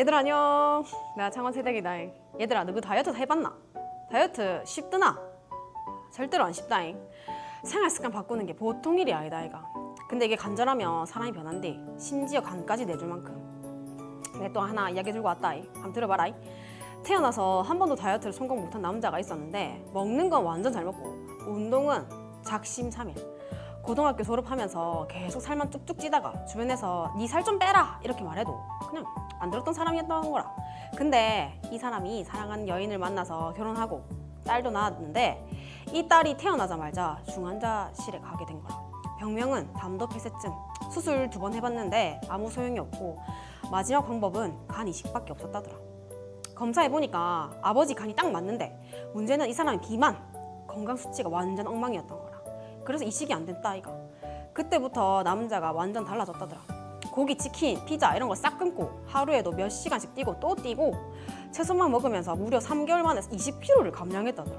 얘들아 안녕. 나 창원 세대기다 얘들아 너그 다이어트 해봤나? 다이어트 쉽드나? 절대로 안 쉽다잉. 생활 습관 바꾸는 게 보통 일이 아니다 아이가. 근데 이게 간절하면 사람이 변한대 심지어 간까지 내줄 만큼. 내가 또 하나 이야기 들고 왔다 이. 한번 들어봐라 이. 태어나서 한 번도 다이어트를 성공 못한 남자가 있었는데 먹는 건 완전 잘 먹고 운동은 작심삼일 고등학교 졸업하면서 계속 살만 쭉쭉 찌다가 주변에서 니살좀 빼라 이렇게 말해도 그냥 안 들었던 사람이었던 거라. 근데 이 사람이 사랑하는 여인을 만나서 결혼하고 딸도 낳았는데 이 딸이 태어나자마자 중환자실에 가게 된 거라. 병명은 담도폐쇄증. 수술 두 번 해봤는데 아무 소용이 없고 마지막 방법은 간 이식밖에 없었다더라. 검사해 보니까 아버지 간이 딱 맞는데 문제는 이 사람의 비만 건강 수치가 완전 엉망이었던 거라. 그래서 이식이 안 됐다 아이가. 그때부터 남자가 완전 달라졌다더라. 고기, 치킨, 피자 이런 거싹 끊고 하루에도 몇 시간씩 뛰고 또 뛰고 채소만 먹으면서 무려 3개월 만에 20kg를 감량했다더라.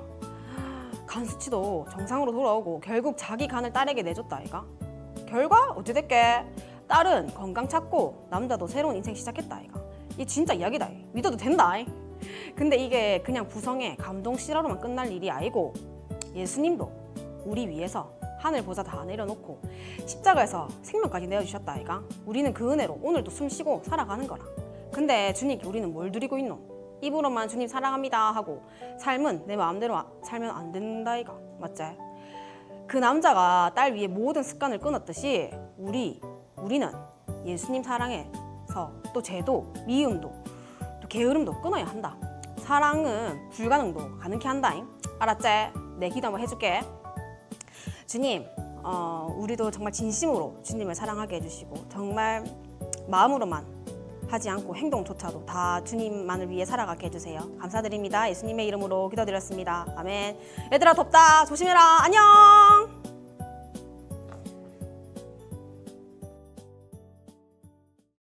간 수치도 정상으로 돌아오고 결국 자기 간을 딸에게 내줬다 아이가. 결과 어찌 됐게 딸은 건강 찾고 남자도 새로운 인생 시작했다 아이가. 이 진짜 이야기다. 이. 믿어도 된다. 이. 근데 이게 그냥 구성의 감동 실화로만 끝날 일이 아니고 예수님도 우리 위해서 하늘 보좌 다 내려놓고 십자가에서 생명까지 내어주셨다 아이가. 우리는 그 은혜로 오늘도 숨 쉬고 살아가는 거라. 근데 주님께 우리는 뭘 드리고 있노? 입으로만 주님 사랑합니다 하고 삶은 내 마음대로 아- 살면 안 된다 아이가. 맞지? 그 남자가 딸 위에 모든 습관을 끊었듯이 우리 우리는 예수님 사랑에서 또 죄도 미움도 또 게으름도 끊어야 한다. 사랑은 불가능도 가능케 한다잉. 알았지? 내 기도 한번 해줄게 주님, 어, 우리도 정말 진심으로 주님을 사랑하게 해주시고 정말 마음으로만 하지 않고 행동조차도 다 주님만을 위해 살아가게 해주세요. 감사드립니다. 예수님의 이름으로 기도드렸습니다. 아멘. 얘들아 덥다. 조심해라. 안녕.